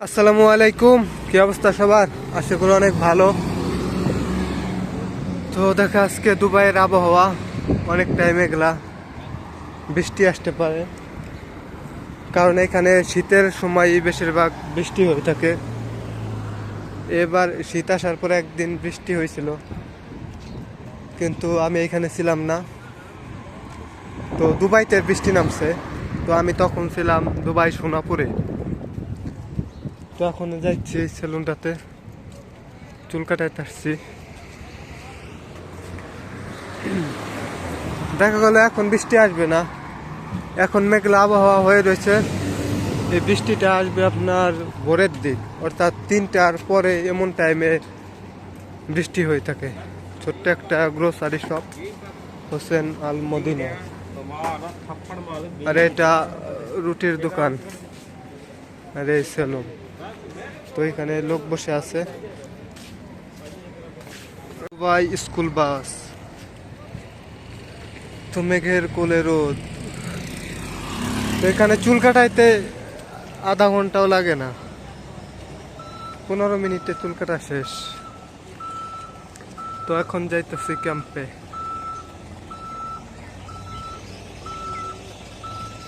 আসসালামু আলাইকুম। কি অবস্থা সবার? আশা করি অনেক ভালো। তো দেখা আজকে দুবাইয়ের আবহাওয়া অনেক টাইম এগুলা বৃষ্টি আসতে পারে। কারণ এখানে শীতের সময় বেশিরভাগ বৃষ্টি হয়ে থাকে। এবার শীত আসার পরে একদিন বৃষ্টি হয়েছিল। কিন্তু আমি এখানে ছিলাম না। তো দুবাইতে বৃষ্টি নামছে। তো আমি তখন ছিলাম দুবাই সোনাপুরে। তো এখন যাচ্ছি সেলুনটাতে। চুল কাটাইতে আসছি দেখা গেল এখন বৃষ্টি আসবে না। এখন মেঘলা আবহাওয়া হয়ে রয়েছে। এই বৃষ্টিটা আসবে আপনার ভোরের দিক, অর্থাৎ তিনটার পরে এমন টাইমে বৃষ্টি হয়ে থাকে। ছোট্ট একটা গ্রোসারি শপ হোসেন আল মদিনা। আর এটা রুটির দোকান। আর এই তো এখানে লোক বসে আছে। ভাই স্কুল বাস। তো মেঘের কোলে রোদ। তো এখানে চুল কাটাইতে আধা ঘন্টাও লাগে না। পনেরো মিনিটে চুল কাটা শেষ। তো এখন যাইতেছি ক্যাম্পে